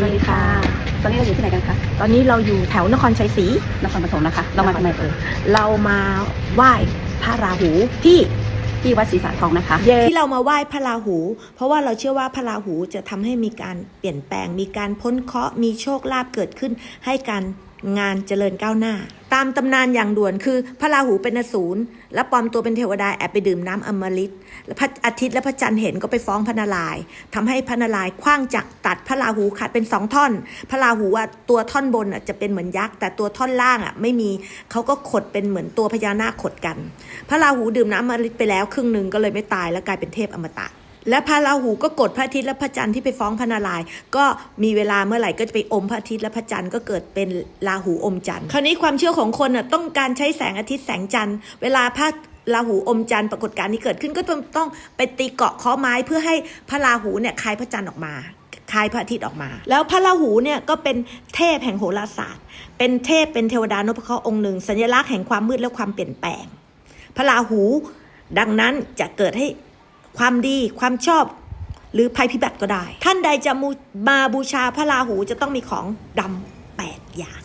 วัสดีค่ะ ตอนนี้เราอยู่ที่ไหนกันคะ ตอนนี้เราอยู่แถวนครชัยศรี นครปฐมนะคะ เรามาทำไมเอ่ยเรามาไหว้พระราหูที่ที่วัดศรีสาทองนะคะ ที่เรามาไหว้พระราหู เพราะว่าเราเชื่อว่าพระราหูจะทำให้มีการเปลี่ยนแปลง มีการพ้นเคราะห์ มีโชคลาภเกิดขึ้นให้การ งานเจริญก้าวหน้า ตามตำนานอย่างด่วนคือ พระราหูเป็นอสูรและปลอมตัวเป็นเทวดาแอบไปดื่มน้ำอมฤตและพระอาทิตย์และพระจันทร์เห็นก็ไปฟ้องพระนารายณ์ทำให้พระนารายณ์คว้างจักรตัดพระราหูขาดเป็นสองท่อน พระราหูอะตัวท่อนบนอะจะเป็นเหมือนยักษ์แต่ตัวท่อนล่างอะไม่มีเขาก็ขดเป็นเหมือนตัวพญานาคขดกัน พระราหูดื่มน้ำอมฤตไปแล้วครึ่งหนึ่งก็เลยไม่ตายแล้วกลายเป็นเทพอมตะ และพระราหูก็กดพระอาทิตย์และพระจันทร์ที่ไปฟ้องพระนารายณ์ก็มีเวลาเมื่อไหร่ก็จะไปอมพระอาทิตย์และพระจันทร์ก็เกิดเป็นราหูอมจันทร์ คราวนี้ความเชื่อของคนน่ะต้องการใช้แสงอาทิตย์แสงจันทร์ เวลาพระราหูอมจันทร์ปรากฏการณ์นี้เกิดขึ้นก็ต้องต้องไปตีเกาะเคาะไม้เพื่อให้พระราหูเนี่ยคายพระจันทร์ออกมาคายพระอาทิตย์ออกมา แล้วพระราหูเนี่ยก็เป็นเทพแห่งโหราศาสตร์ เป็นเทพเป็นเทวดานพเคราะห์องค์หนึ่ง สัญลักษณ์แห่งความมืดและความเปลี่ยนแปลง พระราหูดังนั้นจะเกิดให้ ความดีความชอบหรือภัยพิบัติก็ได้ ท่านใดจะมูมาบูชาพระราหูจะต้องมีของดำแปดอย่าง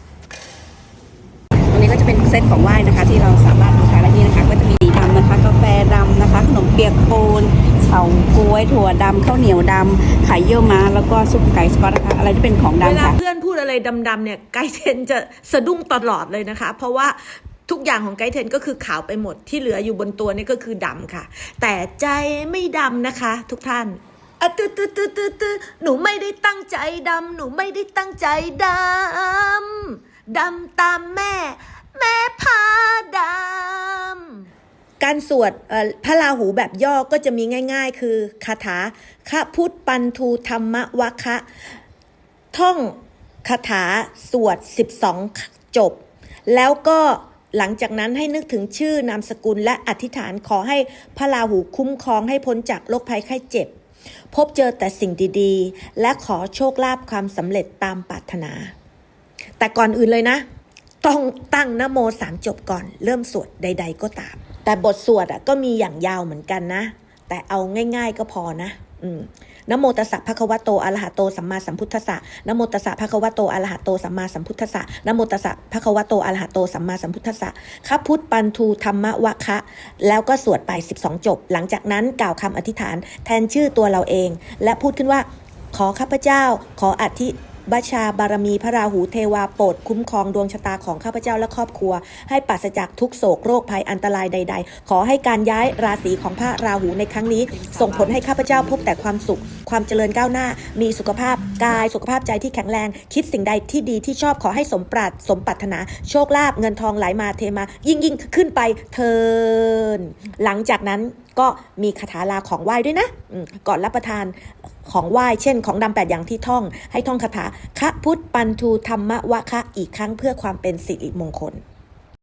ตรงนี้ก็จะเป็นเซตของไหว้นะคะ ที่เราสามารถบูชาได้ที่นะคะ ก็จะมีดีดำนะคะ กาแฟดำนะคะ ขนมเปียกปูนเฉาก๊วยถั่วดำข้าวเหนียวดำไข่เยี่ยวม้าแล้วก็ซุปไก่สก๊อตนะคะอะไรที่เป็นของเวดำลาค่ะเพื่อนพูดอะไรดำๆเนี่ยไกด์เทนจะสะดุ้งตลอดเลยนะคะ เพราะว่า ทุกอย่างของไกด์เทนก็คือขาวไปหมดที่เหลืออยู่บนตัวนี่ก็คือดำค่ะ แต่ใจไม่ดำนะคะ ทุกท่านอะตืตืตืตืตืหนูไม่ได้ตั้งใจดำหนูไม่ได้ตั้งใจดำดำตามแม่ แม่พาดำการสวดพระราหูแบบย่อก็จะมีง่าย ๆ คือคาถาคะพุทธปันทูธรรมวคะท่องคาถาสวด 12 จบ แล้วก็ หลังจากนั้นให้นึกถึงชื่อนามสกุลและอธิษฐานขอให้พระราหูคุ้มครองให้พ้นจากโรคภัยไข้เจ็บ พบเจอแต่สิ่งดีๆ และขอโชคลาภความสำเร็จตามปรารถนา แต่ก่อนอื่นเลยนะ ต้องตั้งนโมสามจบก่อน เริ่มสวดใด ๆ ก็ตาม แต่บทสวดอะก็มีอย่างยาวเหมือนกันนะ แต่เอาง่าย ๆก็พอนะ นโมตัสสะภะคะวะโตอะระหะโตสัมมาสัมพุทธัสสะนโมตัสสะภะคะวะโตอะระหะโตสัมมาสัมพุทธัสสะนโมตัสสะภะคะวะโตอะระหะโตสัมมาสัมพุทธัสสะข้าพุทธปันทูธรรมวะคะ แล้วก็สวดไป 12 จบ หลังจากนั้นกล่าวคำอธิษฐานแทนชื่อตัวเราเอง และพูดขึ้นว่าขอข้าพเจ้า ขออธิ บัชาบารมีพระราหูเทวาโปรดคุ้มครองดวงชะตาของข้าพเจ้าและครอบครัว ให้ปราศจากทุกโศกโรคภัยอันตรายใด ๆ ขอให้การย้ายราศีของพระราหูในครั้งนี้ ส่งผลให้ข้าพเจ้าพบแต่ความสุข ความเจริญก้าวหน้า มีสุขภาพกายสุขภาพใจที่แข็งแรง คิดสิ่งใดที่ดีที่ชอบขอให้สมปรารถสมปรารถนา โชคลาภเงินทองไหลมาเทมา ยิ่งยิ่งขึ้นไปเทินหลังจากนั้นก็มีคาถาลาของไหว้ด้วยนะก่อนรับประทาน ของไหว้เช่น ของดำแปดอย่างที่ท่อง ให้ท่องคาถาคะพุทธปันทูธรรมวะคะอีกครั้งเพื่อความเป็นสิริมงคล